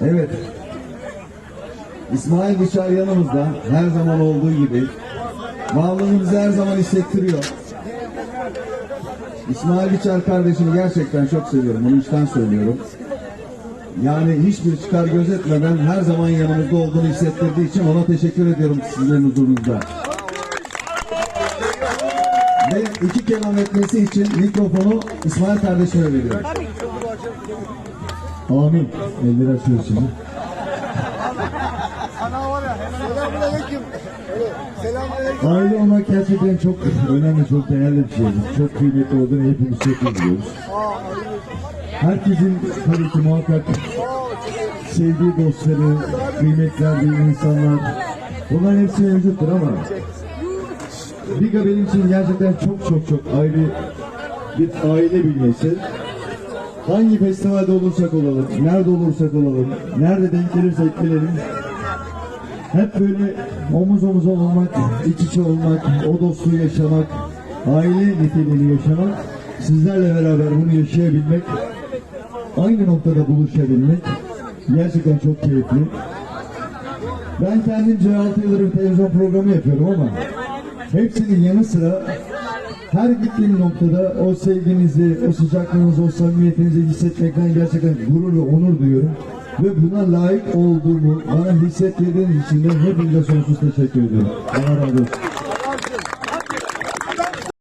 Evet. İsmail Bıçar yanımızda her zaman olduğu gibi. Varlığını bize her zaman hissettiriyor. İsmail Bıçar kardeşimi gerçekten çok seviyorum. Bunu içten söylüyorum. Yani hiçbir çıkar gözetmeden her zaman yanımızda olduğunu hissettirdiği için ona teşekkür ediyorum sizlerin huzurunuzda. Ve iki kelam etmesi için mikrofonu İsmail kardeşime veriyorum. Amin. Elleri açıyoruz şimdi. Aile olmak gerçekten çok önemli, çok değerli bir şey. Çok kıymetli olduğunu hepimiz çok iyi biliyoruz. Herkesin tabii ki muhakkak sevdiği dostları, kıymet verdiği insanlar, bunların hepsi mevcuttur ama Liga benim için gerçekten çok çok çok ayrı bir aile bünyesi. Hangi festivalde olursak olalım, nerede olursak olalım, nerede denk gelirsek gelelim, hep böyle omuz omuza olmak, iç içe olmak, o dostluğu yaşamak, aile niteliğini yaşamak, sizlerle beraber bunu yaşayabilmek, aynı noktada buluşabilmek gerçekten çok keyifli. Ben kendimce 6 yıldır bir televizyon programı yapıyorum ama hepsinin yanı sıra her gittiğim noktada o sevginizi, o sıcaklığınızı, o samimiyetinizi hissetmekten gerçekten gurur ve onur duyuyorum. Ve buna layık olduğumu bana hissettirdiğiniz için de hepinize sonsuz teşekkür ediyorum. Allah razı olsun.